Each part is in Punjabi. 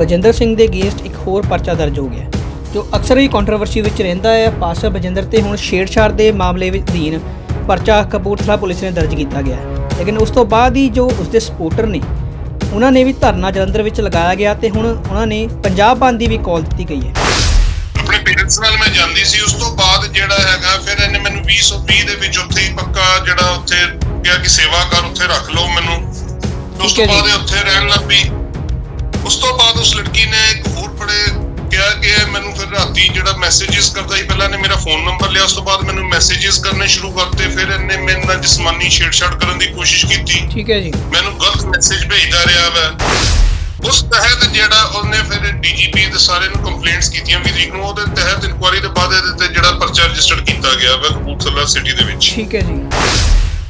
ਬਜਿੰਦਰ ਸਿੰਘ ਦੇ ਅਗੇਂਸਟ ਇੱਕ ਹੋਰ ਪਰਚਾ ਦਰਜ ਹੋ ਗਿਆ ਜੋ ਅਕਸਰ ਹੀ ਕੰਟਰੋਵਰਸੀ ਵਿੱਚ ਰਹਿੰਦਾ ਹੈ ਪਾਸਟਰ ਬਜਿੰਦਰ ਤੇ ਹੁਣ ਛੇੜਛਾੜ ਦੇ ਮਾਮਲੇ ਵਿੱਚ ਅਧੀਨ ਪਰਚਾ ਕਪੂਰਥਲਾ ਪੁਲਿਸ ਨੇ ਦਰਜ ਕੀਤਾ ਗਿਆ। ਲੇਕਿਨ ਉਸ ਤੋਂ ਬਾਅਦ ਹੀ ਜੋ ਉਸਦੇ ਸਪੋਰਟਰ ਨੇ ਉਹਨਾਂ ਨੇ ਵੀ ਧਰਨਾ ਜਲੰਧਰ ਵਿੱਚ ਲਗਾਇਆ ਗਿਆ ਤੇ ਹੁਣ ਉਹਨਾਂ ਨੇ ਪੰਜਾਬ ਬੰਦ ਦੀ ਵੀ ਕਾਲ ਦਿੱਤੀ ਗਈ ਹੈ ਆਪਣੇ ਪੇਰੈਂਟਸ ਨਾਲ ਮੈਂ ਜਾਂਦੀ ਸੀ ਉਸ ਤੋਂ ਬਾਅਦ ਜਿਹੜਾ ਹੈਗਾ ਫਿਰ ਇਹਨੇ ਮੈਨੂੰ 2020 ਦੇ ਵਿੱਚ ਉੱਥੇ ਹੀ ਪੱਕਾ ਜਿਹੜਾ ਉੱਥੇ ਕਿਹਾ ਕਿ ਸੇਵਾ ਕਰ ਉੱਥੇ ਰੱਖ ਲਓ ਮੈਨੂੰ ਉਸ ਤੋਂ। ਬਾਅਦ ਉੱਥੇ ਰਹਿਣ ਲੱਗ ਪਈ ਉਸ ਤੋਂ ਬਾਅਦ ਉਸ ਲੜਕੀ ਨੇ ਇੱਕ ਹੋਰ ਬੜੇ ਕਿਹਾ ਕਿ ਮੈਨੂੰ ਫਿਰ ਰਾਤੀ ਜਿਹੜਾ ਮੈਸੇजेस ਕਰਦਾ ਸੀ ਪਹਿਲਾਂ ਨੇ ਮੇਰਾ ਫੋਨ ਨੰਬਰ ਲਿਆ ਉਸ ਤੋਂ ਬਾਅਦ ਮੈਨੂੰ ਮੈਸੇजेस ਕਰਨੇ ਸ਼ੁਰੂ ਕਰਤੇ ਫਿਰ ਇਹਨੇ ਮੇਰੇ ਨਾਲ ਜਿਸਮਾਨੀ ਛੇੜਛਾੜ ਕਰਨ ਦੀ ਕੋਸ਼ਿਸ਼ ਕੀਤੀ। ਠੀਕ ਹੈ ਜੀ। ਮੈਨੂੰ ਗਲਤ ਮੈਸੇਜ ਭੇਜਦਾ ਰਿਹਾ ਵਾ। ਉਸ ਤਹਿਤ ਜਿਹੜਾ ਉਹਨੇ ਫਿਰ ਡੀਜੀਪੀ ਦੇ ਸਾਰੇ ਨੂੰ ਕੰਪਲੇਂਟਸ ਕੀਤੀਆਂ ਵਿਧੀਕ ਨੂੰ ਉਹਦੇ ਤਹਿਤ ਇਨਕੁਆਰੀ ਦੇ ਬਾਅਦ ਇਹਦੇ ਤੇ ਜਿਹੜਾ ਪਰਚਾ ਰਜਿਸਟਰ ਕੀਤਾ ਗਿਆ ਵਾ ਕਪੂਰਥਲਾ ਸਿਟੀ ਦੇ ਵਿੱਚ। ਠੀਕ ਹੈ ਜੀ।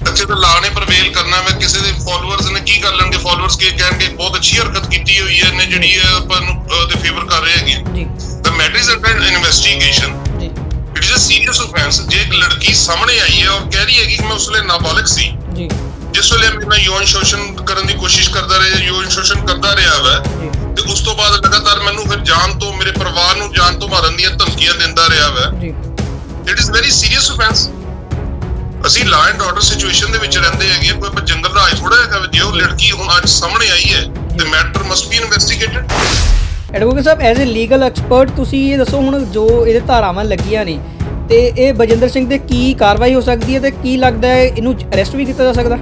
ਅੱਛੇ ਤਾਂ ਲਾ ਨੇ ਪ੍ਰਵੇਲ ਕਰਨਾ ਵਾ ਕਿਸੇ ਦੇ ਫਾਲੋਅਰਸ ਨੇ ਕੀ ਕਰ ਲੈਣਗੇ? ਫਾਲੋਅਰਸ ਕੀ ਕਹਿਣਗੇ? ਬਹੁਤ ਅੱਛੀ ਹਰਕਤ ਕੀਤੀ ਹੋਈ ਹੈ ਇਹਨੇ ਜਿਹੜੀ ਹੈ ਆਪਾਂ ਨੂੰ ਉਹਦੇ ਫੇਵਰ ਕਰ ਰਹੇ ਹੈਗੇ ਜੀ। The matter is under investigation ਜੀ। It is a serious offence ਜੇ ਇੱਕ ਲੜਕੀ ਸਾਹਮਣੇ ਆਈ ਹੈ ਔਰ ਕਹਿ ਰਹੀ ਹੈਗੀ ਕਿ ਮੈਂ ਉਸ ਵੇਲੇ ਨਾਬਾਲਗ ਸੀ। ਜੀ। ਜਿਸ ਵੇਲੇ ਮੈਂ ਯੌਨ ਸ਼ੋਸ਼ਣ ਕਰਨ ਦੀ ਕੋਸ਼ਿਸ਼ ਕਰਦਾ ਰਿਹਾ ਯੌਨ ਸ਼ੋਸ਼ਣ ਕਰਦਾ ਰਿਹਾ ਵਾ ਤੇ ਉਸ ਤੋਂ ਬਾਅਦ ਲਗਾਤਾਰ ਮੈਨੂੰ ਫਿਰ ਜਾਨ ਤੋਂ ਮੇਰੇ ਪਰਿਵਾਰ ਨੂੰ ਜਾਨ ਤੋਂ ਮਾਰਨ ਦੀਆਂ ਧਮਕੀਆਂ ਦਿੰਦਾ ਰਿਹਾ ਵਾ। ਜੀ। It is very serious offence ਅਸੀਂ ਲਾ ਐਂਡ ਆਰਡਰ ਸਿਚੁਏਸ਼ਨ ਦੇ ਵਿੱਚ ਰਹਿੰਦੇ ਹੈਗੇ ਕੋਈ ਜੰਗਲ ਰਾਜ ਥੋੜਾ ਹੈਗਾ ਵਾ। ਜੇ ਉਹ ਲੜਕੀ ਹੁਣ ਅੱਜ ਸਾਹਮਣੇ ਆਈ ਹੈ ਤੇ matter must be investigated advocate Sahib as a legal expert ਤੁਸੀਂ ਇਹ ਦੱਸੋ ਹੁਣ ਜੋ ਇਹਦੇ ਧਾਰਾਵਾਂ ਲੱਗੀਆਂ ਨੇ ਤੇ ਇਹ ਬਜਿੰਦਰ ਸਿੰਘ ਤੇ ਕੀ ਕਾਰਵਾਈ ਹੋ ਸਕਦੀ ਹੈ ਤੇ ਕੀ ਲੱਗਦਾ ਹੈ ਇਹਨੂੰ ਅਰੈਸਟ ਵੀ ਕੀਤਾ ਜਾ ਸਕਦਾ?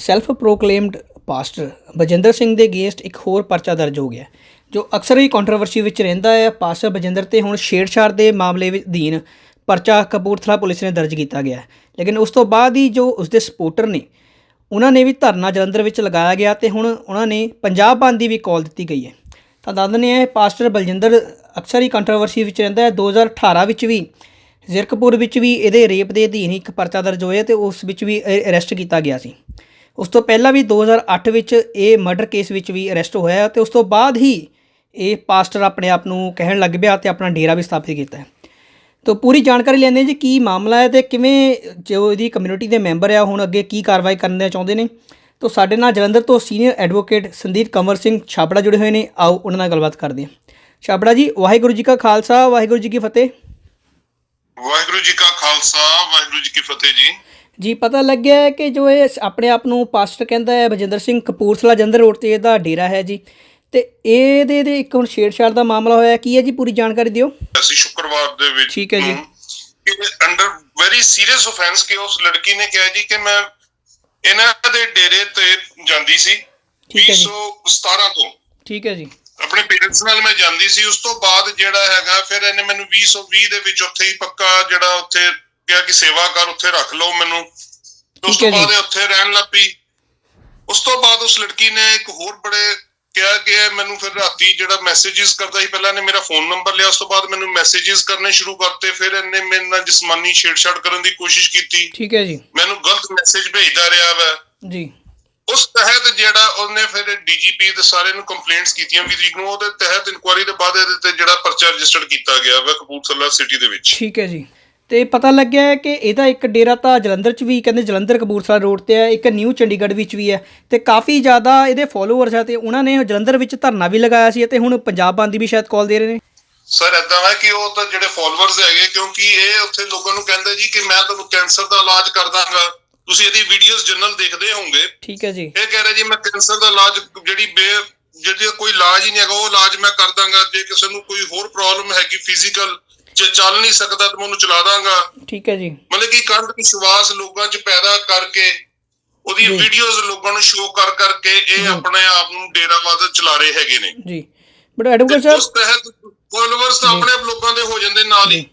Self proclaimed pastor Bajinder Singh ਦੇ ਅਗੇਂਸਟ ਇੱਕ ਹੋਰ ਪਰਚਾ ਦਰਜ ਹੋ ਗਿਆ ਜੋ ਅਕਸਰ ਹੀ ਕੰਟਰੋਵਰਸੀ ਵਿੱਚ ਰਹਿੰਦਾ ਹੈ। ਪਾਸਟਰ ਬਜਿੰਦਰ ਤੇ ਹੁਣ ਛੇੜਛਾੜ ਦੇ ਮਾਮਲੇ ਵਿੱਚ ਅਧੀਨ ਪਰਚਾ ਕਪੂਰਥਲਾ ਪੁਲਿਸ ਨੇ ਦਰਜ ਕੀਤਾ ਗਿਆ ਲੇਕਿਨ ਉਸ ਤੋਂ ਬਾਅਦ ਹੀ ਜੋ ਉਸਦੇ ਸਪੋਰਟਰ ਨੇ, ਉਹਨਾਂ ਨੇ ਵੀ ਧਰਨਾ ਜਲੰਧਰ ਵਿੱਚ ਲਗਾਇਆ ਗਿਆ ਤੇ ਹੁਣ ਉਹਨਾਂ ਨੇ ਪੰਜਾਬ ਬੰਦ ਦੀ ਵੀ ਕਾਲ ਦਿੱਤੀ ਗਈ ਹੈ। ਤਾਂ ਦੱਸ ਦਿੰਦੇ ਹਾਂ ਪਾਸਟਰ ਬਲਜਿੰਦਰ ਅਕਸਰ ਹੀ ਕੰਟਰੋਵਰਸੀ ਵਿੱਚ ਰਹਿੰਦਾ ਹੈ। 2018 ਵਿੱਚ ਵੀ, ਜ਼ਿਰਕਪੁਰ ਵਿੱਚ ਵੀ ਇਹਦੇ ਰੇਪ ਦੇ ਅਧੀਨ ਇੱਕ ਪਰਚਾ ਦਰਜ ਹੋਇਆ ਤੇ ਉਸ ਵਿੱਚ ਵੀ ਅਰੈਸਟ ਕੀਤਾ ਗਿਆ ਸੀ। ਉਸ ਤੋਂ ਪਹਿਲਾਂ ਵੀ 2008 ਵਿੱਚ ਇਹ ਮਰਡਰ ਕੇਸ ਵਿੱਚ ਵੀ ਅਰੈਸਟ ਹੋਇਆ ਤੇ ਉਸ ਤੋਂ ਬਾਅਦ ਹੀ ਇਹ ਪਾਸਟਰ ਆਪਣੇ ਆਪ ਨੂੰ ਕਹਿਣ ਲੱਗ ਪਿਆ ਤੇ ਆਪਣਾ ਡੇਰਾ ਵੀ ਸਥਾਪਿਤ ਕੀਤਾ ਤੋ ਪੂਰੀ ਜਾਣਕਾਰੀ ਲੈਂਦੇ ਜੀ ਕੀ ਮਾਮਲਾ ਹੈ ਤੇ ਕਿਵੇਂ ਜੋ ਇਹਦੀ ਕਮਿਊਨਿਟੀ ਦੇ ਮੈਂਬਰ ਆ ਹੁਣ ਅੱਗੇ ਕੀ ਕਾਰਵਾਈ ਕਰਨਾ ਚਾਹੁੰਦੇ ਨੇ। ਤੋ ਸਾਡੇ ਨਾਲ ਜਲੰਧਰ ਤੋਂ ਸੀਨੀਅਰ ਐਡਵੋਕੇਟ ਸੰਦੀਪ ਕੰਵਰ ਸਿੰਘ ਛਾਪੜਾ ਜੁੜੇ ਹੋਏ ਨੇ। ਆਓ ਉਹਨਾਂ ਨਾਲ ਗੱਲਬਾਤ ਕਰਦੇ ਹਾਂ। ਛਾਪੜਾ ਜੀ ਵਾਹਿਗੁਰੂ ਜੀ ਕਾ ਖਾਲਸਾ ਵਾਹਿਗੁਰੂ ਜੀ ਕੀ ਫਤਿਹ। ਵਾਹਿਗੁਰੂ ਜੀ ਕਾ ਖਾਲਸਾ ਵਾਹਿਗੁਰੂ ਜੀ ਕੀ ਫਤਿਹ ਜੀ। ਜੀ ਪਤਾ ਲੱਗਿਆ ਹੈ ਕਿ ਜੋ ਇਹ ਆਪਣੇ ਆਪ ਨੂੰ ਪਾਸਟਰ ਕਹਿੰਦਾ ਹੈ ਬਜਿੰਦਰ ਸਿੰਘ ਕਪੂਰਥਲਾ ਜੰਦਰ ਰੋਡ ਤੇ ਇਹਦਾ ਡੇਰਾ ਹੈ ਜੀ। ਤੇ ਇਹਦੇ ਦੇ ਇੱਕ ਹੁਣ ਛੇੜਛਾੜ ਦਾ ਮਾਮਲਾ ਹੋਇਆ ਕੀ ਹੈ ਜੀ? ਪੂਰੀ ਜਾਣਕਾਰੀ ਦਿਓ। ਅਸੀਂ ਸ਼ੁੱਕਰਵਾਰ ਦੇ ਵਿੱਚ ਠੀਕ ਹੈ ਜੀ। ਅੰਡਰ ਵੈਰੀ ਸੀਰੀਅਸ ਆਫੈਂਸ ਕਿ ਉਸ ਲੜਕੀ ਨੇ ਕਿਹਾ ਜੀ ਕਿ ਮੈਂ ਇਹਨਾਂ ਦੇ ਡੇਰੇ ਤੇ ਜਾਂਦੀ ਸੀ ਠੀਕ ਹੈ ਜੀ। 2017 ਤੋਂ। ਠੀਕ ਹੈ ਜੀ। ਆਪਣੇ ਪੇਰੈਂਟਸ ਨਾਲ ਮੈਂ ਜਾਂਦੀ ਸੀ। ਉਸ ਤੋਂ ਬਾਅਦ ਜਿਹੜਾ ਹੈਗਾ ਫਿਰ ਇਹਨੇ ਮੈਨੂੰ 2020 ਦੇ ਵਿੱਚ ਉੱਥੇ ਹੀ ਪੱਕਾ ਜਿਹੜਾ ਉੱਥੇ ਕਿਹਾ ਕਿ ਸੇਵਾ ਕਰ ਉੱਥੇ ਰੱਖ ਲਓ ਮੈਨੂੰ। ਉਸ ਤੋਂ। ਬਾਅਦ ਉੱਥੇ ਰਹਿਣ ਲੱਗ ਪਈ। ਉਸ ਤੋਂ ਬਾਅਦ ਉਸ ਲੜਕੀ ਨੇ ਇੱਕ ਹੋਰ ਬੜੇ ਕਿਹਾ ਕਿ ਮੈਨੂੰ ਫਿਰ ਰਾਤੀ ਜਿਹੜਾ ਮੈਸੇजेस ਕਰਦਾ ਸੀ ਪਹਿਲਾਂ ਨੇ ਮੇਰਾ ਫੋਨ ਨੰਬਰ ਲਿਆ ਉਸ ਤੋਂ ਬਾਅਦ ਮੈਨੂੰ ਮੈਸੇजेस ਕਰਨੇ ਸ਼ੁਰੂ ਕਰਤੇ ਫਿਰ ਇਹਨੇ ਮੇਰੇ ਨਾਲ ਜਿਸਮਾਨੀ ਛੇੜਛਾੜ ਕਰਨ ਦੀ ਕੋਸ਼ਿਸ਼ ਕੀਤੀ। ਠੀਕ ਹੈ ਜੀ। ਮੈਨੂੰ ਗਲਤ ਮੈਸੇਜ ਭੇਜਦਾ ਰਿਹਾ ਵਾ। ਜੀ। ਉਸ ਤਹਿਤ ਜਿਹੜਾ ਉਹਨੇ ਫਿਰ ਡੀਜੀਪੀ ਦੇ ਸਾਰੇ ਨੂੰ ਕੰਪਲੇਂਟਸ ਕੀਤੀਆਂ ਵੀ ਤਰੀਕ ਨੂੰ ਉਹਦੇ ਤਹਿਤ ਇਨਕੁਆਰੀ ਦੇ ਬਾਅਦ ਇਹਦੇ ਤੇ ਜਿਹੜਾ ਪਰਚਾ ਰਜਿਸਟਰ ਕੀਤਾ ਗਿਆ ਵਾ ਕਪੂਰਥਲਾ ਸਿਟੀ ਦੇ ਵਿੱਚ। ਠੀਕ ਹੈ ਜੀ। ਤੇ ਪਤਾ ਲੱਗਿਆ ਹੈ ਕਿ ਇਹਦਾ ਇੱਕ ਡੇਰਾ ਤਾਂ ਜਲੰਧਰ 'ਚ ਵੀ ਕਹਿੰਦੇ ਜਲੰਧਰ ਕਪੂਰਥਲਾ ਰੋਡ ਤੇ ਹੈ ਇੱਕ ਨਿਊ ਚੰਡੀਗੜ੍ਹ ਵਿੱਚ ਵੀ ਹੈ ਤੇ ਕਾਫੀ ਜ਼ਿਆਦਾ ਇਹਦੇ ਫਾਲੋਅਰਸ ਆ ਤੇ ਉਹਨਾਂ ਨੇ ਜਲੰਧਰ ਵਿੱਚ ਧਰਨਾ ਵੀ ਲਗਾਇਆ ਸੀ ਤੇ ਹੁਣ ਪੰਜਾਬ ਬੰਦ ਦੀ ਵੀ ਸ਼ਾਇਦ ਕਾਲ ਦੇ ਰਹੇ ਨੇ। ਸਰ ਏਦਾਂ ਹੈ ਕਿ ਉਹ ਤਾਂ ਜਿਹੜੇ ਫਾਲੋਅਰਸ ਹੈਗੇ ਕਿਉਂਕਿ ਇਹ ਉੱਥੇ ਲੋਕਾਂ ਨੂੰ ਕਹਿੰਦੇ ਜੀ ਕਿ ਮੈਂ ਤੁਹਾਨੂੰ ਕੈਂਸਰ ਦਾ ਇਲਾਜ ਕਰ ਦਾਂਗਾ। ਤੁਸੀਂ ਇਹਦੀ ਵੀਡੀਓਜ਼ ਜਨਰਲ ਦੇਖਦੇ ਹੋਵੋਗੇ। ਠੀਕ ਹੈ ਜੀ। ਇਹ ਕਹਿ ਰਿਹਾ ਜੀ ਮੈਂ ਕੈਂਸਰ ਦਾ ਇਲਾਜ ਜਿਹੜੀ ਬੇ ਜਿਹਦੀ ਕੋਈ ਇਲਾਜ ਹੀ ਨਹੀਂ ਹੈਗਾ ਉਹ ਇਲਾਜ ਮੈਂ ਕਰ ਦਾਂਗਾ। ਜੇ ਕਿਸੇ ਨੂੰ ਕੋਈ ਹੋਰ ਪ੍ਰੋਬਲਮ ਹੈਗੀ ਫਿਜ਼ੀਕਲ ਜੇ ਚੱਲ ਨਹੀਂ ਸਕਦਾ ਤਾਂ ਮੈਂ ਉਹਨੂੰ ਚਲਾ ਦਾਂਗਾ। ਠੀਕ ਹੈ ਜੀ। ਮਤਲਬ ਕਿ ਕੰਧ ਵਿਸ਼ਵਾਸ ਲੋਕਾਂ 'ਚ ਪੈਦਾ ਕਰਕੇ ਉਹਦੀ। ਵੀਡੀਓਜ਼ ਲੋਕਾਂ ਨੂੰ ਸ਼ੋਅ ਕਰ ਕਰਕੇ ਇਹ ਆਪਣੇ ਆਪ ਨੂੰ ਡੇਰਾਵਾਦ ਚਲਾ ਰਹੇ ਹੈਗੇ ਨੇ। ਜੀ। ਬਟ ਐਡਵੋਕੇਟ ਸਾਹਿਬ ਉਸ ਤਹਿਤ ਫੋਲੋਅਰਸ ਆਪਣੇ ਆਪ ਲੋਕਾਂ ਦੇ ਹੋ ਜਾਂਦੇ ਨਾਲ ਹੀ।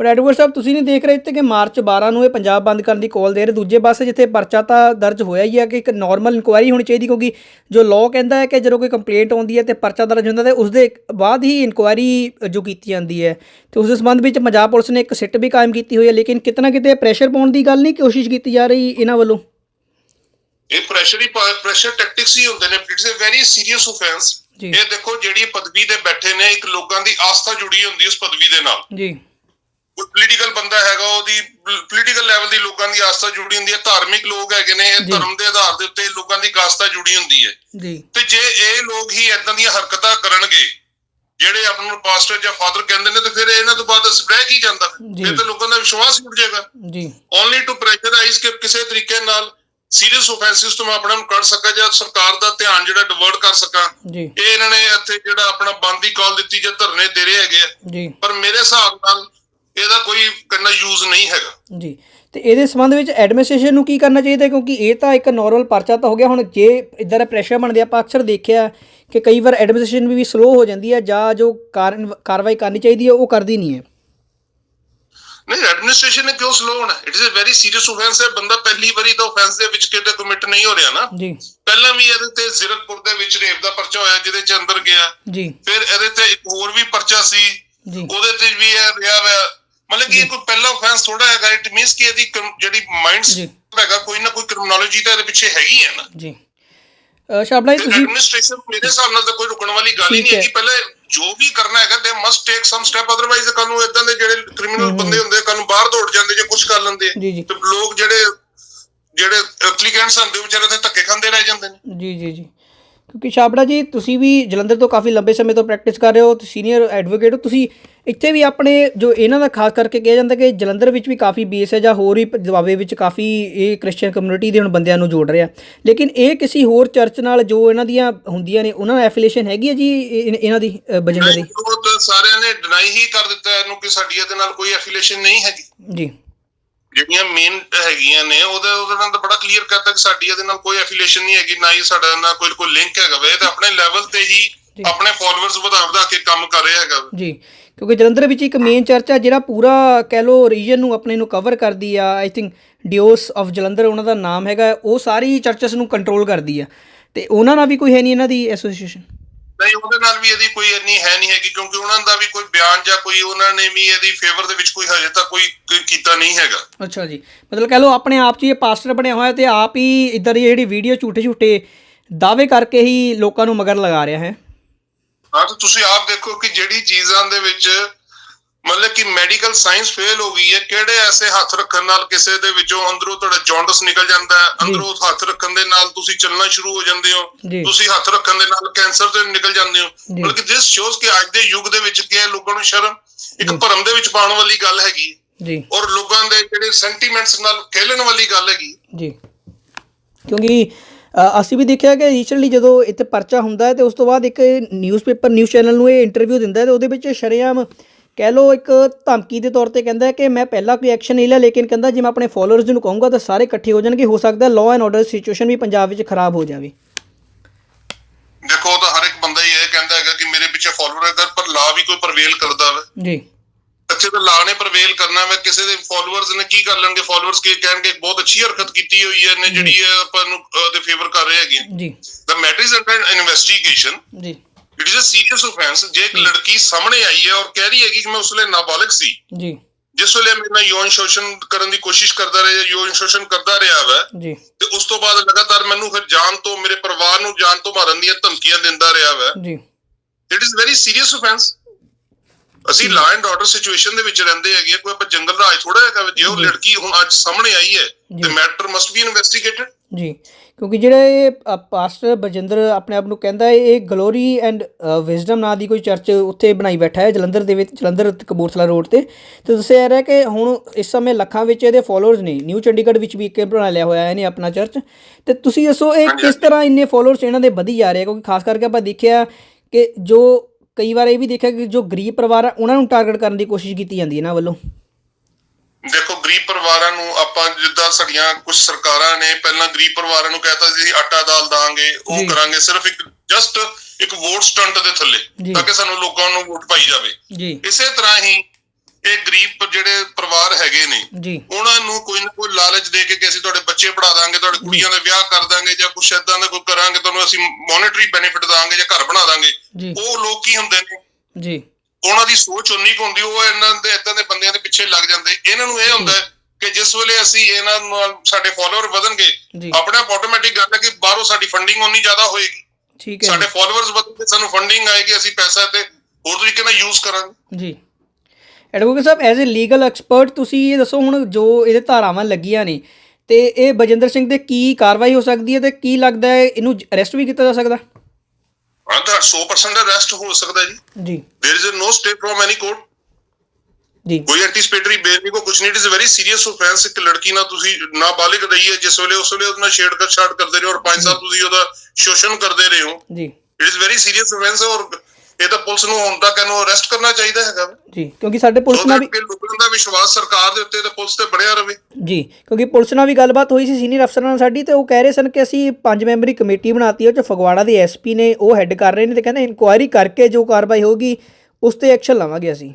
ਬਟ ਐਡਵੋਕੇਟ ਸਾਹਿਬ ਤੁਸੀਂ ਨਹੀਂ ਦੇਖ ਰਹੇ ਤੇ ਕਿ ਮਾਰਚ 12 ਨੂੰ ਇਹ ਪੰਜਾਬ ਬੰਦ ਕਰਨ ਦੀ ਕਾਲ ਦੇ ਰਹੇ? ਦੂਜੇ ਪਾਸੇ ਜਿੱਥੇ ਪਰਚਾ ਤਾਂ ਦਰਜ ਹੋਇਆ ਹੀ ਹੈ ਕਿ ਇੱਕ ਨਾਰਮਲ ਇਨਕੁਆਇਰੀ ਹੋਣੀ ਚਾਹੀਦੀ ਕਿਉਂਕਿ ਜੋ ਲਾਅ ਕਹਿੰਦਾ ਹੈ ਕਿ ਜਦੋਂ ਕੋਈ ਕੰਪਲੇਂਟ ਆਉਂਦੀ ਹੈ ਤੇ ਪਰਚਾ ਦਰਜ ਹੁੰਦਾ ਤੇ ਉਸ ਦੇ ਬਾਅਦ ਹੀ ਇਨਕੁਆਇਰੀ ਜੋ ਕੀਤੀ ਜਾਂਦੀ ਹੈ। ਤੇ ਉਸ ਦੇ ਸੰਬੰਧ ਵਿੱਚ ਪੰਜਾਬ ਪੁਲਿਸ ਨੇ ਇੱਕ ਸਿੱਟ ਵੀ ਕਾਇਮ ਕੀਤੀ ਹੋਈ ਹੈ ਲੇਕਿਨ ਕਿਤਨਾ ਕਿਤੇ ਪ੍ਰੈਸ਼ਰ ਪਾਉਣ ਦੀ ਗੱਲ ਨਹੀਂ ਕੋਸ਼ਿਸ਼ ਕੀਤੀ ਜਾ ਰਹੀ ਇਹਨਾਂ ਵੱਲੋਂ? ਇਹ ਪ੍ਰੈਸ਼ਰ ਹੀ ਪ੍ਰੈਸ਼ਰ ਟੈਕਟਿਕਸ ਹੀ ਹੁੰਦੇ ਨੇ। It's a very serious offence. ਇਹ ਦੇਖੋ ਜਿਹੜੀ ਪਦਵੀ ਤੇ ਬੈਠੇ ਨੇ ਇੱਕ ਲੋਕਾਂ ਦੀ ਆਸਥਾ ਜੁੜੀ ਹੁੰਦੀ ਉਸ ਪਦਵੀ ਦੇ ਨਾਲ। ਜੀ। ਪੋਲੀਟੀਕਲ ਬੰਦਾ ਹੈਗਾ ਉਹਦੀ ਪੋਲੀਟੀਕਲ ਲੈਵਲ ਦੀ ਲੋਕਾਂ ਦੀ ਆਸਥਾ ਜੁੜੀ ਹੁੰਦੀ ਹੈ ਧਾਰਮਿਕ ਲੋਕ ਹੈਗੇ ਨੇ ਇਹ। ਧਰਮ ਦੇ ਆਧਾਰ ਦੇ ਉੱਤੇ ਲੋਕਾਂ ਦੀ ਆਸਥਾ ਜੁੜੀ ਹੁੰਦੀ ਹੈ। ਜੀ। ਤੇ ਜੇ ਇਹ ਲੋਕ ਹੀ ਇਦਾਂ ਦੀਆਂ ਹਰਕਤਾਂ ਕਰਨਗੇ ਜਿਹੜੇ ਆਪ ਨੂੰ ਪਾਸਟਰ ਜਾਂ ਫਾਦਰ ਕਹਿੰਦੇ ਨੇ ਤੇ ਫਿਰ ਇਹਨਾਂ ਤੋਂ ਬਾਅਦ ਸਪਰੈਹ ਕੀ ਜਾਂਦਾ। ਫਿਰ ਤੇ ਲੋਕਾਂ ਦਾ ਵਿਸ਼ਵਾਸ ਉੱਡ ਜਾਏਗਾ। ਜੀ। ਓਨਲੀ ਟੂ ਪ੍ਰੈਸ਼ਰਾਈਜ਼ ਕਿ ਕਿਸੇ ਤਰੀਕੇ ਨਾਲ ਸੀਰੀਅਸ ਆਫੈਂਸਿਸ ਤੋਂ ਮੈਂ ਆਪਣਾ ਨੂੰ ਕੱਢ ਸਕਾਂ ਜਾਂ ਸਰਕਾਰ ਦਾ ਧਿਆਨ ਜਿਹੜਾ ਡਿਵਰਟ ਕਰ ਸਕਾਂ। ਜੀ। ਇਹ ਇਹਨਾਂ ਨੇ ਇੱਥੇ ਜਿਹੜਾ ਆਪਣਾ ਬੰਦ ਕਾਲ ਦਿੱਤੀ ਜਾਂ ਧਰਨੇ ਦੇ ਰਹੇ ਹੈਗੇ ਆ। ਜੀ। ਪਰ ਮੇਰੇ ਹਿਸਾਬ ਨਾਲ ਇਹਦਾ ਕੋਈ ਕਰਨਾ ਯੂਜ਼ ਨਹੀਂ ਹੈਗਾ। ਜੀ। ਤੇ ਇਹਦੇ ਸੰਬੰਧ ਵਿੱਚ ਐਡਮਿਨਿਸਟ੍ਰੇਸ਼ਨ ਨੂੰ ਕੀ ਕਰਨਾ ਚਾਹੀਦਾ? ਕਿਉਂਕਿ ਇਹ ਤਾਂ ਇੱਕ ਨਾਰਮਲ ਪਰਚਾ ਤਾਂ ਹੋ ਗਿਆ। ਹੁਣ ਜੇ ਇਦਾਂ ਦਾ ਪ੍ਰੈਸ਼ਰ ਬਣਦੇ ਆਪਾਂ ਅਕਸਰ ਦੇਖਿਆ ਕਿ ਕਈ ਵਾਰ ਐਡਮਿਨਿਸਟ੍ਰੇਸ਼ਨ ਵੀ ਸਲੋ ਹੋ ਜਾਂਦੀ ਹੈ ਜਾਂ ਜੋ ਕਾਰਨ ਕਾਰਵਾਈ ਕਰਨੀ ਚਾਹੀਦੀ ਹੈ ਉਹ ਕਰਦੀ ਨਹੀਂ ਹੈ। ਨਹੀਂ ਐਡਮਿਨਿਸਟ੍ਰੇਸ਼ਨ ਨੇ ਕਿਉਂ ਸਲੋ ਹੋਣਾ? It is a very serious offence ਹੈ। ਬੰਦਾ ਪਹਿਲੀ ਵਾਰੀ ਤਾਂ ਆਫੈਂਸ ਦੇ ਵਿੱਚ ਕਿਤੇ ਕਮਿਟ ਨਹੀਂ ਹੋ ਰਿਹਾ ਨਾ। ਜੀ। ਪਹਿਲਾਂ ਵੀ ਇਹਦੇ ਤੇ ਜ਼ੀਰਕਪੁਰ ਦੇ ਵਿੱਚ ਰੇਪ ਦਾ ਪਰਚਾ ਹੋਇਆ ਜਿਹਦੇ ਚ ਅੰਦਰ ਗਿਆ। ਜੀ। ਫਿਰ ਇਹਦੇ ਤੇ ਇੱਕ ਹੋਰ ਵੀ ਪਰਚਾ ਸੀ। ਉਹਦੇ ਤੇ ਵੀ ਇਹ ਰਿਹਾ ਮਤਲਬ ਕਿ ਕੋਈ ਪਹਿਲਾ ਆਫੈਂਸ ਥੋੜਾ ਹੈਗਾ ਇਟ ਮੀਨਸ ਕਿ ਇਹਦੀ ਜਿਹੜੀ ਮਾਈਂਡਸ। ਹੈਗਾ ਕੋਈ ਨਾ ਕੋਈ ਕ੍ਰਿਮੀਨੋਲੋਜੀ ਤਾਂ ਇਹਦੇ ਪਿੱਛੇ ਹੈਗੀ ਹੈ ਨਾ। ਜੀ। ਸ਼ਾਬਲਾ ਜੀ ਤੁਸੀਂ ਐਡਮਿਨਿਸਟ੍ਰੇਸ਼ਨ ਮੇਰੇ ਹਿਸਾਬ ਨਾਲ ਤਾਂ ਕੋਈ ਰੁਕਣ ਵਾਲੀ ਗੱਲ ਹੀ ਨਹੀਂ ਹੈ। ਕਿ ਪਹਿਲੇ ਜੋ ਵੀ ਕਰਨਾ ਹੈਗਾ they must take some step otherwise ਕੱਲ ਨੂੰ ਇਦਾਂ ਦੇ ਜਿਹੜੇ ਕ੍ਰਿਮੀਨਲ ਬੰਦੇ ਹੁੰਦੇ ਕੱਲ ਨੂੰ ਬਾਹਰ ਦੌੜ ਜਾਂਦੇ ਜਾਂ ਕੁਝ ਕਰ ਲੈਂਦੇ। ਤੇ ਲੋਕ ਜਿਹੜੇ ਜਿਹੜੇ ਐਪਲੀਕੈਂਟਸ ਹੁੰਦੇ ਵਿਚਾਰੇ ਤੇ ਧੱਕੇ ਖਾਂਦੇ ਰਹਿ ਜਾਂਦੇ ਨੇ। ਜੀ ਜੀ ਜੀ। ਕਿਉਂਕਿ ਛਾਬੜਾ ਜੀ ਤੁਸੀਂ ਵੀ ਜਲੰਧਰ ਤੋਂ ਕਾਫੀ ਲੰਬੇ ਸਮੇਂ ਤੋਂ ਪ੍ਰੈਕਟਿਸ ਕਰ ਰਹੇ ਹੋ ਤੇ ਸੀਨੀਅਰ ਐਡਵੋਕੇਟ ਹੋ ਤੁਸੀਂ ਇੱਥੇ ਵੀ ਆਪਣੇ ਜੋ ਇਹਨਾਂ ਦਾ ਖਾਸ ਕਰਕੇ ਕਿਹਾ ਜਾਂਦਾ ਕਿ ਜਲੰਧਰ ਵਿੱਚ ਵੀ ਕਾਫੀ ਬੇਸ ਹੈ ਜਾਂ ਹੋਰ ਵੀ ਜਵਾਬੇ ਵਿੱਚ ਕਾਫੀ ਇਹ ਕ੍ਰਿਸਚੀਅਨ ਕਮਿਊਨਿਟੀ ਦੇ ਹੁਣ ਬੰਦਿਆਂ ਨੂੰ ਜੋੜ ਰਿਹਾ। ਲੇਕਿਨ ਇਹ ਕਿਸੇ ਹੋਰ ਚਰਚ ਨਾਲ ਜੋ ਇਹਨਾਂ ਦੀਆਂ ਹੁੰਦੀਆਂ ਨੇ ਉਹਨਾਂ ਨਾਲ ਐਫੀਲੀਏਸ਼ਨ ਹੈਗੀ ਹੈ ਜੀ ਇਹ- ਇਹਨਾਂ ਦੀ ਬਜਿੰਦਰ ਦੀ? ਉਹ ਤਾਂ ਸਾਰਿਆਂ ਨੇ ਡਿਨਾਈ ਹੀ ਕਰ ਦਿੱਤਾ ਇਹਨੂੰ ਕਿ ਸਾਡੀ ਇਹਦੇ ਨਾਲ ਕੋਈ ਐਫੀਲੀਏਸ਼ਨ ਨਹੀਂ ਹੈਗੀ। ਜੀ। ਜਿਹੜੀਆਂ ਮੇਨ ਹੈਗੀਆਂ ਨੇ ਉਹਦੇ ਉਹਦੇ ਨਾਲ ਤਾਂ ਬੜਾ ਕਲੀਅਰ ਕਰਤਾ ਕਿ ਸਾਡੀ ਇਹਦੇ ਨਾਲ ਕੋਈ ਐਫੀਲੀਏਸ਼ਨ ਨਹੀਂ ਹੈਗੀ ਨਾ ਹੀ ਸਾਡਾ ਨਾਲ ਕੋਈ ਕੋਈ ਲਿੰਕ ਹੈਗਾ ਵੇ। ਤਾਂ ਆਪਣੇ ਲੈਵਲ ਤੇ ਹੀ। ਆਪਣੇ ਫਾਲੋਅਰਸ ਵਧਾ ਵਧਾ ਕੇ ਕੰਮ ਕਰ ਰਿਹਾ ਹੈਗਾ। ਜੀ ਕਿਉਂਕਿ ਜਲੰਧਰ ਵਿੱਚ ਇੱਕ ਮੇਨ ਚਰਚ ਹੈ ਜਿਹੜਾ ਪੂਰਾ ਕਹਿ ਲੋ ਰੀਜਨ ਨੂੰ ਆਪਣੇ ਨੂੰ ਕਵਰ ਕਰਦੀ ਆ। ਆਈ ਥਿੰਕ ਡਿਓਸ ਆਫ ਜਲੰਧਰ ਉਹਨਾਂ ਦਾ ਨਾਮ ਹੈਗਾ। ਉਹ ਸਾਰੀ ਚਰਚਸ ਨੂੰ ਕੰਟਰੋਲ ਕਰਦੀ ਆ। ਤੇ ਉਹਨਾਂ ਨਾਲ ਵੀ ਕੋਈ ਹੈ ਨਹੀਂ ਇਹਨਾਂ ਦੀ ਐਸੋਸੀਏਸ਼ਨ ਨਹੀਂ ਉਹਦੇ ਨਾਲ ਵੀ ਇਹਦੀ ਕੋਈ ਇੰਨੀ ਹੈ ਨਹੀਂ ਹੈਗੀ ਕਿਉਂਕਿ ਉਹਨਾਂ ਦਾ ਵੀ ਕੋਈ ਬਿਆਨ ਜਾਂ ਕੋਈ ਉਹਨਾਂ ਨੇ ਵੀ ਇਹਦੀ ਫੇਵਰ ਦੇ ਵਿੱਚ ਕੋਈ ਹਜੇ ਤੱਕ ਕੋਈ ਕੀਤਾ ਨਹੀਂ ਹੈਗਾ। ਅੱਛਾ ਜੀ। ਮਤਲਬ ਕਹਿ ਲੋ ਆਪਣੇ ਆਪ 'ਚ ਇਹ ਪਾਸਟਰ ਬਣਿਆ ਹੋਇਆ ਤੇ ਆਪ ਹੀ ਇਦਾਂ ਦੀ ਜਿਹੜੀ ਵੀਡੀਓ ਝੂਠੇ ਝੂਠੇ ਦਾਅਵੇ ਕਰਕੇ ਹੀ ਲੋਕਾਂ ਨੂੰ ਮਗਰ ਲਗਾ ਰਿਹਾ ਹੈ। ਹਾਂ ਤਾਂ ਤੁਸੀਂ ਆਪ ਦੇਖੋ ਕਿ ਜਿਹੜੀ ਚੀਜ਼ਾਂ ਦੇ ਵਿੱਚ ਮਤਲਬ ਕਿ ਮੈਡੀਕਲ ਸਾਇੰਸ ਫੇਲ ਹੋ ਗਈ ਹੈ ਕਿਹੜੇ ਐਸੇ ਹੱਥ ਰੱਖਣ ਨਾਲ ਕਿਸੇ ਦੇ ਵਿੱਚੋਂ ਅੰਦਰੋਂ ਤੁਹਾਡਾ ਜੌਂਡਸ ਨਿਕਲ ਜਾਂਦਾ ਹੈ ਅੰਦਰੋਂ ਹੱਥ ਰੱਖਣ ਦੇ ਨਾਲ ਤੁਸੀਂ ਚੱਲਣਾ ਸ਼ੁਰੂ ਹੋ ਜਾਂਦੇ ਹੋ। ਤੁਸੀਂ ਹੱਥ ਰੱਖਣ ਦੇ ਨਾਲ ਕੈਂਸਰ ਤੋਂ ਨਿਕਲ ਜਾਂਦੇ ਹੋ। ਬਲਕਿ ਦਿਸ ਸ਼ੋਜ਼ ਕਿ ਅੱਜ ਦੇ ਯੁੱਗ ਦੇ ਵਿੱਚ ਕੀ ਹੈ ਲੋਕਾਂ ਨੂੰ ਸ਼ਰਮ ਇੱਕ। ਭਰਮ ਦੇ ਵਿੱਚ ਪਾਉਣ ਵਾਲੀ ਗੱਲ ਹੈਗੀ ਜੀ ਔਰ ਲੋਕਾਂ ਦੇ ਜਿਹੜੇ ਸੈਂਟੀਮੈਂਟਸ ਨਾਲ ਖੇਲਣ ਵਾਲੀ ਗੱਲ ਹੈਗੀ ਜੀ ਕਿਉਂਕਿ ਅਸੀਂ ਵੀ ਦੇਖਿਆ ਕਿ ਰੀਸੈਂਟਲੀ ਜਦੋਂ ਇੱਥੇ ਪਰਚਾ ਹੁੰਦਾ ਹੈ ਤੇ ਉਸ ਤੋਂ ਬਾਅਦ ਇੱਕ ਨਿਊਜ਼ਪੇਪਰ ਨਿਊਜ਼ ਚੈਨਲ ਨੂੰ ਇਹ ਇੰਟਰਵਿਊ ਦਿੰਦਾ ਹੈ ਤੇ ਉਹਦੇ ਵਿੱਚ ਸ਼ਰੇਆਮ ਕਹਿ ਲਓ ਇੱਕ ਧਮਕੀ ਦੇ ਤੌਰ ਤੇ ਕਹਿੰਦਾ ਹੈ ਕਿ ਮੈਂ ਪਹਿਲਾਂ ਕੋਈ ਐਕਸ਼ਨ ਨਹੀਂ ਲਿਆ ਲੇਕਿਨ ਕਹਿੰਦਾ ਜੇ ਮੈਂ ਆਪਣੇ ਫਾਲੋਅਰਸ ਨੂੰ ਕਹੂੰਗਾ ਤਾਂ ਸਾਰੇ ਇਕੱਠੇ ਹੋ ਜਾਣਗੇ ਹੋ ਸਕਦਾ ਲਾਅ ਐਂਡ ਆਰਡਰ ਸਿਚੁਏਸ਼ਨ ਵੀ ਪੰਜਾਬ ਵਿੱਚ ਖਰਾਬ ਹੋ ਜਾਵੇ। ਦੇਖੋ ਤਾਂ ਹਰ ਇੱਕ ਬੰਦਾ ਹੀ ਇਹ ਕਹਿੰਦਾ ਹੈਗਾ ਕਿ ਮੇਰੇ ਪਿੱਛੇ ਫਾਲੋਅਰ ਹੈਗਾ ਪਰ ਲਾ ਵੀ ਕੋਈ ਪ੍ਰਵੇਲ ਕਰਦਾ ਵਾ। ਜੀ। ਇੱਥੇ ਤਾਂ ਲਾ ਨੇ ਪ੍ਰਵੇਲ ਕਰਨਾ ਵਾ ਕਿਸੇ ਦੇ ਫਾਲੋਅਰਸ ਨੇ ਕੀ ਕਰ ਲੈਣਗੇ? ਫਾਲੋਅਰਸ ਕੀ ਕਹਿਣਗੇ? ਬਹੁਤ ਅੱਛੀ ਹਰਕਤ ਕੀਤੀ ਹੋਈ ਹੈ ਨੇ ਜਿਹੜੀ ਆਪਾਂ ਨੂੰ ਉਹਦੇ ਫੇਵਰ ਕਰ ਰਹੇ ਹੈਗੇ। ਜੀ। The matter is under investigation ਜੀ। It is a serious offence ਜੇ ਇੱਕ ਲੜਕੀ ਸਾਹਮਣੇ ਆਈ ਹੈ ਔਰ ਕਹਿ ਰਹੀ ਹੈਗੀ ਕਿ ਮੈਂ ਉਸ ਵੇਲੇ ਨਾਬਾਲਗ ਸੀ ਜੀ। ਜਿਸ ਵੇਲੇ ਮੇਰੇ ਨਾਲ ਯੌਨ ਸ਼ੋਸ਼ਣ ਕਰਨ ਦੀ ਕੋਸ਼ਿਸ਼ ਕਰਦਾ ਰਿਹਾ ਜਾਂ ਯੌਨ ਸ਼ੋਸ਼ਣ ਕਰਦਾ ਰਿਹਾ ਵਾ ਜੀ। ਤੇ ਉਸ ਤੋਂ ਬਾਅਦ ਲਗਾਤਾਰ ਮੈਨੂੰ ਫਿਰ ਜਾਨ ਤੋਂ ਮੇਰੇ ਪਰਿਵਾਰ ਨੂੰ ਜਾਨ ਤੋਂ ਮਾਰਨ ਦੀਆਂ ਧਮਕੀਆਂ ਦਿੰਦਾ ਰਿਹਾ ਵਾ। ਜੀ। It is very serious offence ਅਸੀਂ ਲਾ ਐਂਡ ਆਰਡਰ ਸਿਚੁਏਸ਼ਨ ਦੇ ਵਿੱਚ ਰਹਿੰਦੇ ਹੈਗੇ ਆ, ਕੋਈ ਆਪਾਂ ਜੰਗਲ ਰਾਜ ਥੋੜਾ ਹੈਗਾ। ਜੇ ਉਹ ਲੜਕੀ ਹੁਣ ਅੱਜ ਸਾਹਮਣੇ ਆਈ ਹੈ ਤੇ। ਮੈਟਰ ਮਸਟ ਬੀ ਇਨਵੈਸਟੀਗੇਟਡ ਜੀ ਕਿਉਂਕਿ ਜਿਹੜਾ ਇਹ ਪਾਸਟਰ ਬਜਿੰਦਰ ਆਪਣੇ ਆਪ ਨੂੰ ਕਹਿੰਦਾ ਹੈ ਇਹ ਗਲੋਰੀ ਐਂਡ ਵਿਜ਼ਡਮ ਨਾਂ ਦੀ ਕੋਈ ਚਰਚ ਉੱਥੇ ਬਣਾਈ ਬੈਠਾ ਹੈ ਜਲੰਧਰ ਦੇ ਵਿੱਚ ਜਲੰਧਰ ਤੇ ਕਪੂਰਥਲਾ ਰੋਡ ਤੇ ਤੇ ਦੱਸਿਆ ਜਾ ਰਿਹਾ ਕਿ ਹੁਣ ਇਸ ਸਮੇਂ ਲੱਖਾਂ ਵਿੱਚ ਇਹਦੇ ਫਾਲੋਅਰਸ ਨੇ ਨਿਊ ਚੰਡੀਗੜ੍ਹ ਵਿੱਚ ਵੀ ਇੱਕ ਬਣਾ ਲਿਆ ਹੋਇਆ ਇਹਨੇ ਆਪਣਾ ਚਰਚ ਤੇ ਤੁਸੀਂ ਦੱਸੋ ਇਹ ਕਿਸ ਤਰ੍ਹਾਂ ਇੰਨੇ ਫਾਲੋਅਰਸ ਇਹਨਾਂ ਦੇ ਵਧੀ ਜਾ ਰਹੇ? ਕਿਉਂਕਿ ਖਾਸ ਕਰਕੇ ਆਪਾਂ ਦੇਖਿਆ ਕਿ ਜੋ ਕਈ ਵਾਰ ਇਹ ਵੀ ਦੇਖਿਆ ਕਿ ਜੋ ਗਰੀਬ ਪਰਿਵਾਰ ਆ ਉਹਨਾਂ ਨੂੰ ਟਾਰਗੇਟ ਕਰਨ ਦੀ ਕੋਸ਼ਿਸ਼ ਕੀਤੀ ਜਾਂਦੀ ਹੈ ਇਹਨਾਂ ਵੱਲੋਂ ਦੇਖੋ ਗਰੀਬ ਪਰਿਵਾਰਾਂ ਨੂੰ ਆਪਾਂ ਜਿੱਦਾਂ ਸਾਡੀਆਂ ਕੁਝ ਸਰਕਾਰਾਂ ਨੇ ਪਹਿਲਾਂ ਗਰੀਬ ਪਰਿਵਾਰਾਂ ਨੂੰ ਕਹਿਤਾ ਸੀ ਆਟਾ ਦਾਲ ਦਾਂਗੇ। ਉਹ ਕਰਾਂਗੇ ਸਿਰਫ ਇੱਕ ਜਸਟ ਇੱਕ ਵੋਟ ਸਟੰਟ ਦੇ। ਥੱਲੇ ਤਾਂ ਕਿ ਸਾਨੂੰ ਲੋਕਾਂ ਨੂੰ ਵੋਟ ਪਾਈ ਜਾਵੇ ਇਸੇ ਤਰ੍ਹਾਂ ਹੀ ਇਹ ਗਰੀਬ ਜਿਹੜੇ ਪਰਿਵਾਰ ਹੈਗੇ ਨੇ ਉਹਨਾਂ ਨੂੰ ਨਾ ਕੋਈ ਲਾਲਚ ਦੇ ਕੇ ਕਿ ਅਸੀਂ ਤੁਹਾਡੇ ਬੱਚੇ ਪੜਾ ਦਾਂਗੇ ਤੁਹਾਡੇ ਕੁੜੀਆਂ ਦੇ ਵਿਆਹ ਕਰ ਦਾਂਗੇ ਜਾਂ ਕੁਛ ਏਦਾਂ ਦਾ ਕੋਈ ਕਰਾਂਗੇ ਤੁਹਾਨੂੰ ਅਸੀਂ ਮੋਨਿਟਰੀ ਬੈਨੀਫਿਟ ਦਾਂਗੇ ਜਾਂ ਘਰ ਬਣਾ ਦਾਂਗੇ। ਉਹ ਲੋਕ ਕੀ ਹੁੰਦੇ ਨੇ? ਜੀ। ਉਹਨਾਂ ਦੀ ਸੋਚ ਉਨੀ ਕੁ ਹੁੰਦੀ ਉਹ ਇਹਨਾਂ ਦੇ ਇਦਾਂ ਦੇ ਬੰਦਿਆਂ ਦੇ ਪਿੱਛੇ ਲੱਗ ਜਾਂਦੇ। ਇਹਨਾਂ ਨੂੰ ਇਹ ਹੁੰਦਾ ਕਿ ਜਿਸ ਵੇਲੇ ਅਸੀਂ ਇਹਨਾਂ ਨਾਲ ਸਾਡੇ ਫਾਲੋਅਰ ਵਧਣਗੇ ਆਪਣੇ ਆਪ ਆਟੋਮੈਟਿਕ ਗੱਲ ਹੈ ਕਿ ਬਾਹਰੋਂ ਸਾਡੀ ਫੰਡਿੰਗ ਉਨੀ ਜ਼ਿਆਦਾ ਹੋਏਗੀ। ਠੀਕ ਹੈ ਸਾਡੇ ਫਾਲੋਅਰਸ ਵਧਣਗੇ ਸਾਨੂੰ ਫੰਡਿੰਗ ਆਏਗੀ ਅਸੀਂ ਪੈਸਾ ਤੇ ਹੋਰ ਤਰੀਕੇ ਨਾਲ ਯੂਜ਼ ਕਰਾਂਗੇ। ਜੀ। ਐਡਵੋਕੇਟ ਸਾਹਿਬ ਐਜ਼ ਅ ਲੀਗਲ ਐਕਸਪਰਟ ਤੁਸੀਂ ਇਹ ਦੱਸੋ ਹੁਣ ਜੋ ਇਹਦੇ ਧਾਰਾਵਾਂ ਲੱਗੀਆਂ ਨੇ ਤੇ ਇਹ ਬਜਿੰਦਰ ਸਿੰਘ ਤੇ ਕੀ ਕਾਰਵਾਈ ਹੋ ਸਕਦੀ ਹੈ ਤੇ ਕੀ ਲੱਗਦਾ ਹੈ ਇਹਨੂੰ ਅਰੈਸਟ ਵੀ ਕੀਤਾ ਜਾ ਸਕਦਾ ਹਾਂ ਤਾਂ 100% ਅਰੈਸਟ ਹੋ ਸਕਦਾ ਜੀ ਜੀ there is no stay from any court ਜੀ ਕੋਈ ਐਂਟੀਸਪੇਟਰੀ ਬੇਲ ਨਹੀਂ ਕੋ ਕੁਝ ਨਹੀਂ it is very serious offence ਇੱਕ ਲੜਕੀ ਨਾਲ ਤੁਸੀਂ ਨਾਬਾਲਿਗ ਰਹੀ ਹੈ ਜਿਸ ਵੇਲੇ ਉਸ ਵੇਲੇ ਉਹਦੇ ਨਾਲ ਛੇੜਕਾ ਛਾੜ ਕਰਦੇ ਰਹੇ ਔਰ 5 ਸਾਲ ਤੁਸੀਂ ਉਹਦਾ ਸ਼ੋਸ਼ਣ ਕਰਦੇ ਰਹੇ ਹੋ ਜੀ it is very serious offence ਔਰ ਇਹ ਤਾਂ ਪੁਲਿਸ ਨੂੰ ਹੁਣ ਤੱਕ ਇਹਨੂੰ ਅਰੈਸਟ ਕਰਨਾ ਚਾਹੀਦਾ ਹੈਗਾ ਜੀ ਕਿਉਂਕਿ ਸਾਡੇ ਪੁਲਿਸ ਨਾਲ ਵੀ ਲੋਕਾਂ ਦਾ ਵਿਸ਼ਵਾਸ ਸਰਕਾਰ ਦੇ ਉੱਤੇ ਤੇ ਪੁਲਿਸ ਤੇ ਬਣਿਆ ਰਵੇ। ਜੀ ਕਿਉਂਕਿ ਪੁਲਿਸ ਨਾਲ ਵੀ ਗੱਲਬਾਤ ਹੋਈ ਸੀ ਸੀਨੀਅਰ ਅਫਸਰਾਂ ਨਾਲ ਸਾਡੀ ਤੇ ਉਹ ਕਹਿ ਰਹੇ ਸਨ ਕਿ ਅਸੀਂ ਪੰਜ ਮੈਂਬਰੀ ਕਮੇਟੀ ਬਣਾਤੀ ਹੈ ਉਹ ਚ ਫਗਵਾੜਾ ਦੇ ਐਸਪੀ ਨੇ ਉਹ ਹੈੱਡ ਕਰ ਰਹੇ ਨੇ ਤੇ ਕਹਿੰਦੇ ਇਨਕੁਆਇਰੀ ਕਰਕੇ ਜੋ ਕਾਰਵਾਈ ਹੋਗੀ ਉਸ ਤੇ ਐਕਸ਼ਨ ਲਵਾਂਗੇ ਅਸੀਂ।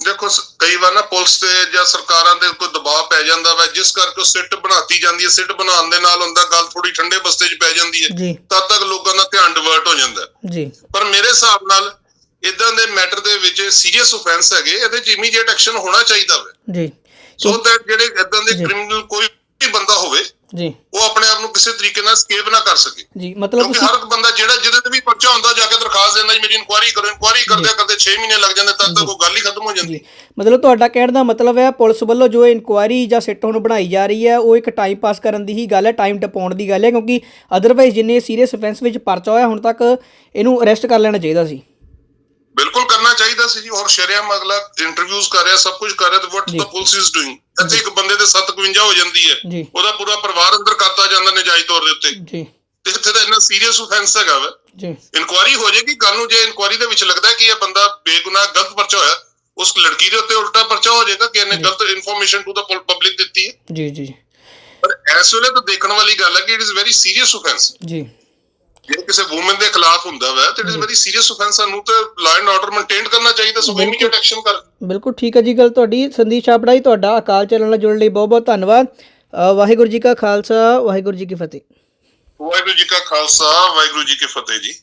ਦੇਖੋ ਕਈ ਵਾਰ ਨਾ ਪੁਲਿਸ ਤੇ ਜਾਂ ਸਰਕਾਰਾਂ ਦੇ ਕੋਈ ਦਬਾਅ ਪੈ ਜਾਂਦਾ ਵਾ ਜਿਸ ਕਰਕੇ ਸਿੱਟ ਬਣਾਤੀ ਜਾਂਦੀ ਹੈ। ਸਿੱਟ ਬਣਾਉਣ ਦੇ ਨਾਲ ਹੁੰਦਾ ਗੱਲ ਥੋੜੀ ਠੰਡੇ ਬਸਤੇ 'ਚ ਪੈ ਜਾਂਦੀ ਹੈ। ਤਦ ਤੱਕ ਲੋਕਾਂ ਦਾ ਧਿਆਨ ਡਿਵਰਟ ਹੋ ਜਾਂਦਾ। ਜੀ। ਪਰ ਮੇਰੇ ਹਿਸਾਬ ਨਾਲ ਇਦਾਂ ਦੇ ਮੈਟਰ ਦੇ ਵਿੱਚ ਸੀਰੀਅਸ ਆਫੈਂਸ ਹੈਗੇ ਇਹਦੇ 'ਚ ਇਮੀਡੀਏਟ ਐਕਸ਼ਨ ਹੋਣਾ ਚਾਹੀਦਾ ਵਾ। ਜੀ। ਸੋ ਦੈਟ ਜਿਹੜੇ ਇਦਾਂ ਦੇ। ਕ੍ਰਿਮੀਨਲ ਕੋਈ ਵੀ ਬੰਦਾ ਹੋਵੇ ਜੀ। ਉਹ ਆਪਣੇ ਆਪ ਨੂੰ ਕਿਸੇ ਤਰੀਕੇ ਨਾਲ ਸਕੇਪ ਨਾ ਕਰ ਸਕੇ। ਜੀ ਮਤਲਬ ਕਿਉਂਕਿ ਹਰ ਇੱਕ ਬੰਦਾ ਜਿਹੜਾ ਜਿਹਦੇ ਤੇ ਵੀ ਪਰਚਾ ਹੁੰਦਾ ਜਾ ਕੇ ਦਰਖਾਸਤ ਦਿੰਦਾ ਜੀ ਮੇਰੀ ਇਨਕੁਆਇਰੀ ਕਰੋ ਇਨਕੁਆਇਰੀ ਕਰਦੇ ਕਰਦੇ 6 ਮਹੀਨੇ ਲੱਗ ਜਾਂਦੇ ਤਦ ਤੱਕ ਉਹ ਗੱਲ ਹੀ ਖਤਮ ਹੋ ਜਾਂਦੀ। ਮਤਲਬ ਤੁਹਾਡਾ ਕਹਿਣ ਦਾ ਮਤਲਬ ਹੈ ਪੁਲਿਸ ਵੱਲੋਂ ਜੋ ਇਨਕੁਆਇਰੀ ਜਾਂ ਸਿੱਟ ਹੁਣ ਬਣਾਈ ਜਾ ਰਹੀ ਹੈ ਉਹ ਇੱਕ ਟਾਈਮ ਪਾਸ ਕਰਨ ਦੀ ਹੀ ਗੱਲ ਹੈ ਟਾਈਮ ਟਪਾਉਣ ਦੀ ਗੱਲ ਹੈ ਕਿਉਂਕਿ ਅਦਰਵਾਈਜ਼ ਜਿੰਨੇ ਸੀਰੀਅਸ ਅਫੈਂਸ ਵਿੱਚ ਪਰਚਾ ਹੋਇਆ ਹੁਣ ਤੱਕ ਇਹਨੂੰ ਅਰੈਸਟ ਕਰ ਲੈਣਾ ਚਾਹੀਦਾ ਸੀ। ਬਿਲਕੁਲ ਕਰਨਾ ਚਾਹੀਦਾ ਸੀ ਜੀ ਔਰ ਸ਼ਰਿਆਮ ਅਗਲਾ ਇੰਟਰਵਿਊਜ਼ ਕਰ ਰਿਹਾ ਸਭ ਕੁਝ ਕਰ ਰਿਹਾ ਤੇ what. The police is doing ਇੱਥੇ ਇੱਕ ਬੰਦੇ ਦੇ 752 ਹੋ ਜਾਂਦੀ ਹੈ। ਉਹਦਾ ਪੂਰਾ ਪਰਿਵਾਰ ਅੰਦਰ ਕਰਤਾ ਜਾਂਦਾ ਨਜਾਇਜ਼ ਤੌਰ ਦੇ ਉੱਤੇ। ਜੀ। ਤੇ ਇੱਥੇ ਤਾਂ ਇੰਨਾ ਸੀਰੀਅਸ ਆਫੈਂਸ ਹੈਗਾ ਵਾ। ਜੀ। ਇਨਕੁਆਇਰੀ ਹੋ ਜਾਏਗੀ ਕੱਲ ਨੂੰ ਜੇ ਇਨਕੁਆਇਰੀ ਦੇ ਵਿੱਚ ਲੱਗਦਾ ਕਿ ਇਹ ਬੰਦਾ ਬੇਗੁਨਾਹ ਗਲਤ ਪਰਚਾ ਹੋਇਆ ਉਸ ਲੜਕੀ ਦੇ ਉੱਤੇ ਉਲਟਾ ਪਰਚਾ ਹੋ ਜਾਏਗਾ ਕਿ ਇਹਨੇ ਗਲਤ ਇਨਫੋਰਮੇਸ਼ਨ ਟੂ ਦਾ ਪਬਲਿਕ ਦਿੱਤੀ ਹੈ। ਜੀ ਜੀ। ਪਰ ਇਸ ਵੇਲੇ ਤਾਂ ਦੇਖਣ ਵਾਲੀ ਗੱਲ ਹੈ ਕਿ it is very serious offence ਜੀ। ਜੇ ਕਿਸੇ ਔਮਨ ਦੇ ਖਿਲਾਫ ਹੁੰਦਾ ਵਾ ਤੇ it is very serious offence ਸਾਨੂੰ ਤੇ ਲਾਅ ਐਂਡ ਆਰਡਰ ਮੇਨਟੇਨ ਕਰਨਾ ਚਾਹੀਦਾ ਸੋ। ਇਮੀਡੀਏਟ ਐਕਸ਼ਨ ਕਰ। ਬਿਲਕੁਲ ਠੀਕ ਹੈ ਜੀ ਗੱਲ ਤੁਹਾਡੀ ਸੰਦੀਪ ਛਾਪੜਾ ਜੀ ਤੁਹਾਡਾ ਅਕਾਲ ਚੈਨਲ ਨਾਲ ਜੁੜਨ ਲਈ ਬਹੁਤ ਬਹੁਤ ਧੰਨਵਾਦ। ਵਾਹਿਗੁਰੂ ਜੀ ਕਾ ਖਾਲਸਾ ਵਾਹਿਗੁਰੂ ਜੀ ਕੀ ਫਤਿਹ। ਵਾਹਿਗੁਰੂ ਜੀ ਕਾ ਖਾਲਸਾ ਵਾਹਿਗੁਰੂ ਜੀ ਕੀ ਫਤਿਹ ਜੀ।